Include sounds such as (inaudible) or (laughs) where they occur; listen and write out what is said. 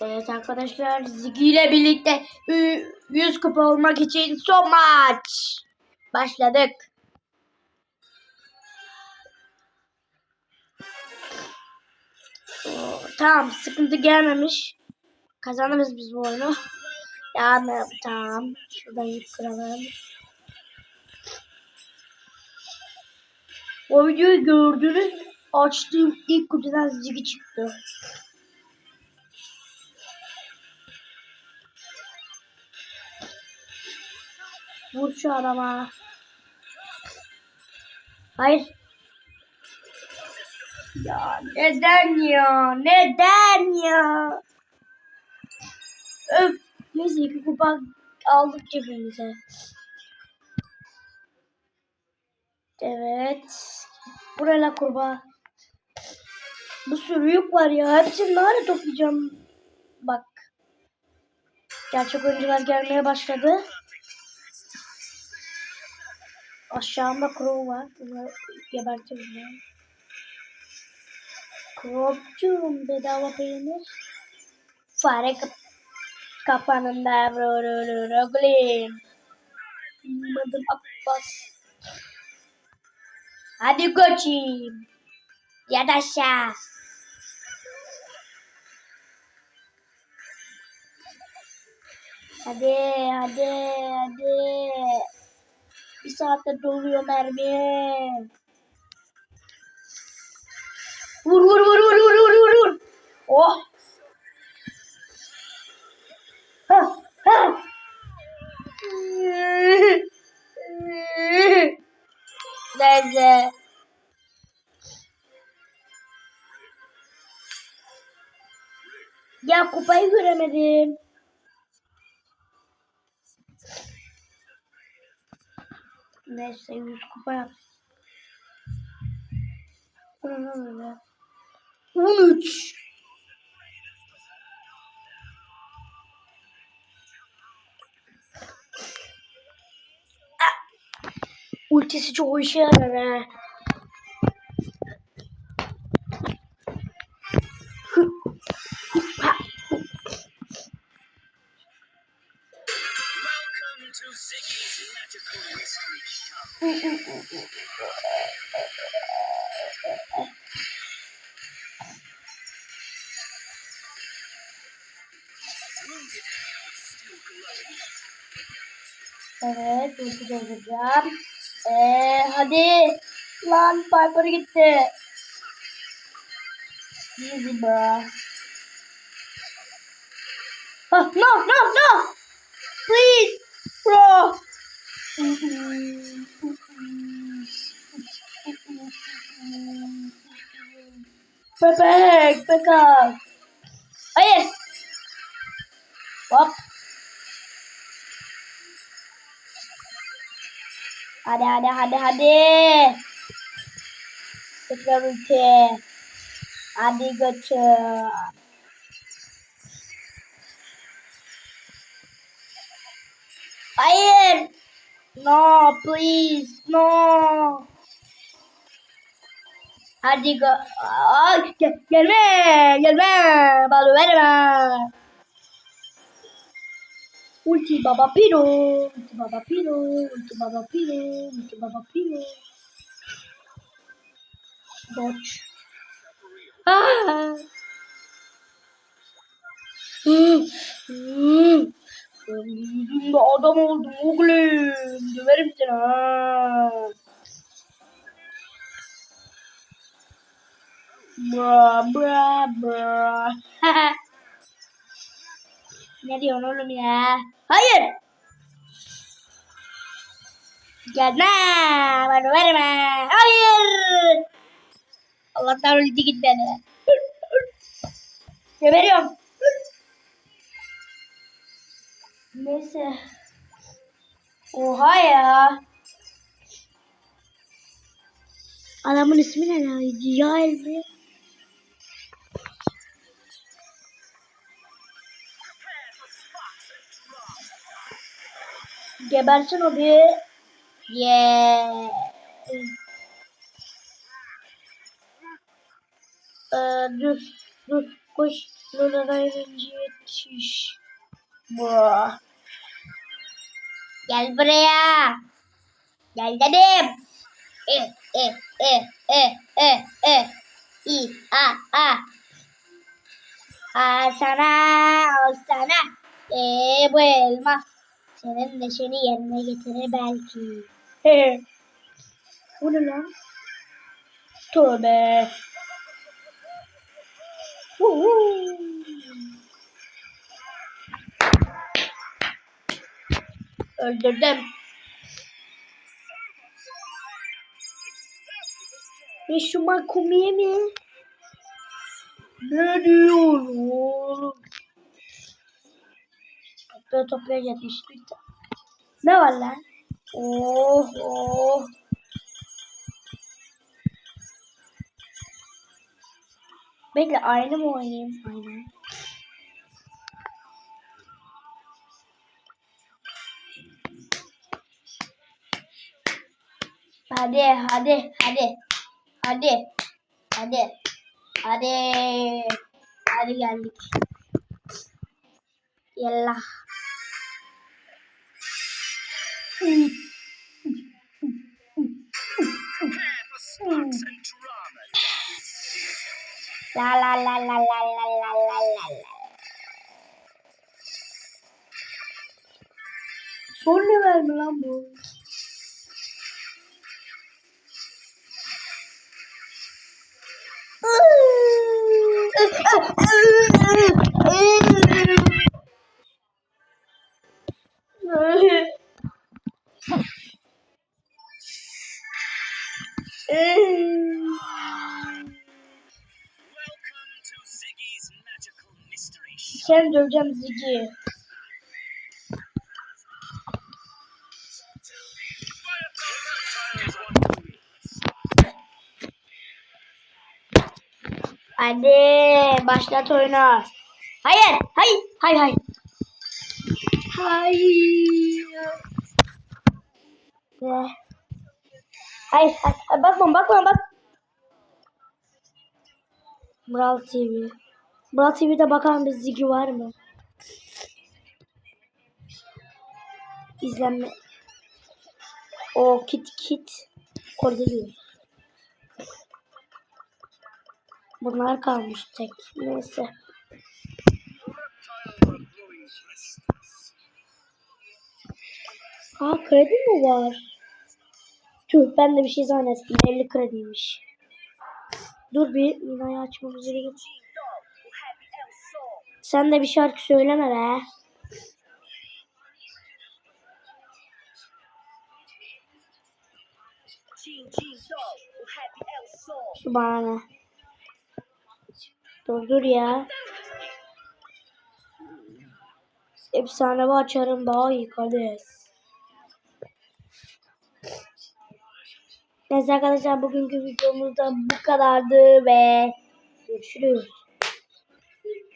Evet arkadaşlar Ziggy ile birlikte ü- 100 kupa olmak için son maç. Başladık. Oo, tamam sıkıntı gelmemiş. Kazanırız biz bu oyunu. Devam tamam. Şuradan yük kıralım. O videoyu gördünüz. Açtığım ilk kutudan Ziggy çıktı. Vur şu adama. Hayır. Ya neden ya? Neden ya? Öf. Neyse iki kupa aldık cebimize. Evet. Buraya kurbağa. Bu sürü yük var ya. Hepsini nerede toplayacağım? Bak. Gerçek oyuncular gelmeye başladı. Aşağımda Crow var. Bunu gebertirim ben. Crow'cum bedava peynir. Fare kap kapanında vurulur Madım Abbas. Hadi koçum. Yat aşağı. Hadi hadi hadi. Bir saatte doluyor mermi. Vur vur vur vur vur vur vur. Oh. Ha ha. Neyse. Ya kupayı göremedim. Neyse 100 kupa yap. Bu ne öyle? 13. Ah! Ultisi çok işe yarar. Evet, ulti dolduracağım. Eee hadi. Lan Piper gitti. Easy bro. Ah, no, no, no. Please, bro. (laughs) Bebek, bebek. Hayır. Hop. Hadi hadi hadi hadi. Tekrar ulti. Hadi götür. Hayır. No please no. Hadi go. Ay, gel, gelme gelme. Balı verme. Ulti baba piro, ulti baba piro, ulti baba piro, ulti baba piro. Dodge. Ah. (laughs) Hmm. Adam oldum oğlum. Döverim seni. Bra bra bra. ne diyorsun oğlum ya? Hayır. Gelme. Bana verme. Hayır. Allah'tan öldü git beni. Geberiyorum. Neyse. Oha ya. Adamın ismi ne ya? Yael mi? Gebersin o bir. Yeah. Ee, dur. Dur. Koş. Luna'da birinci yetiş. Bu. Gel buraya. Gel dedim. E e e e e e. İ a a. A sana al sana. E bu elma. Senin neşeni yerine getirir belki. (laughs) bu ne lan? Tövbe. Huhu. Öldürdüm. Ne şu mi? Ne diyorsun oğlum? Toplaya toplaya gelmiş. Ne var lan? Oh oh. Bekle aynı mı oynayayım? Aynı. Hadi hadi hadi. Hadi. Hadi. Hadi. Hadi geldik. Yallah. La la la la la la la la la la. Son level mi lan bu? Sen döveceğim Ziggy. Hadi başlat oyunu. Hayır, hayır, hayır, hayır. Hayır. Ne? Hayır, hayır, bakma, bakma, bak. Mural TV. Mural TV'de bakalım bir Ziggy var mı? İzlenme. O kit kit. Cordelius. Bunlar kalmış tek. Neyse. Aa kredi mi var? Tüh ben de bir şey zannettim. 50 krediymiş. Dur bir Mina'yı açmamız gerekiyor. Sen de bir şarkı söyleme be. Bana? Dur dur ya. Efsane açarım daha iyi kardeş. Neyse arkadaşlar bugünkü videomuz da bu kadardı ve görüşürüz.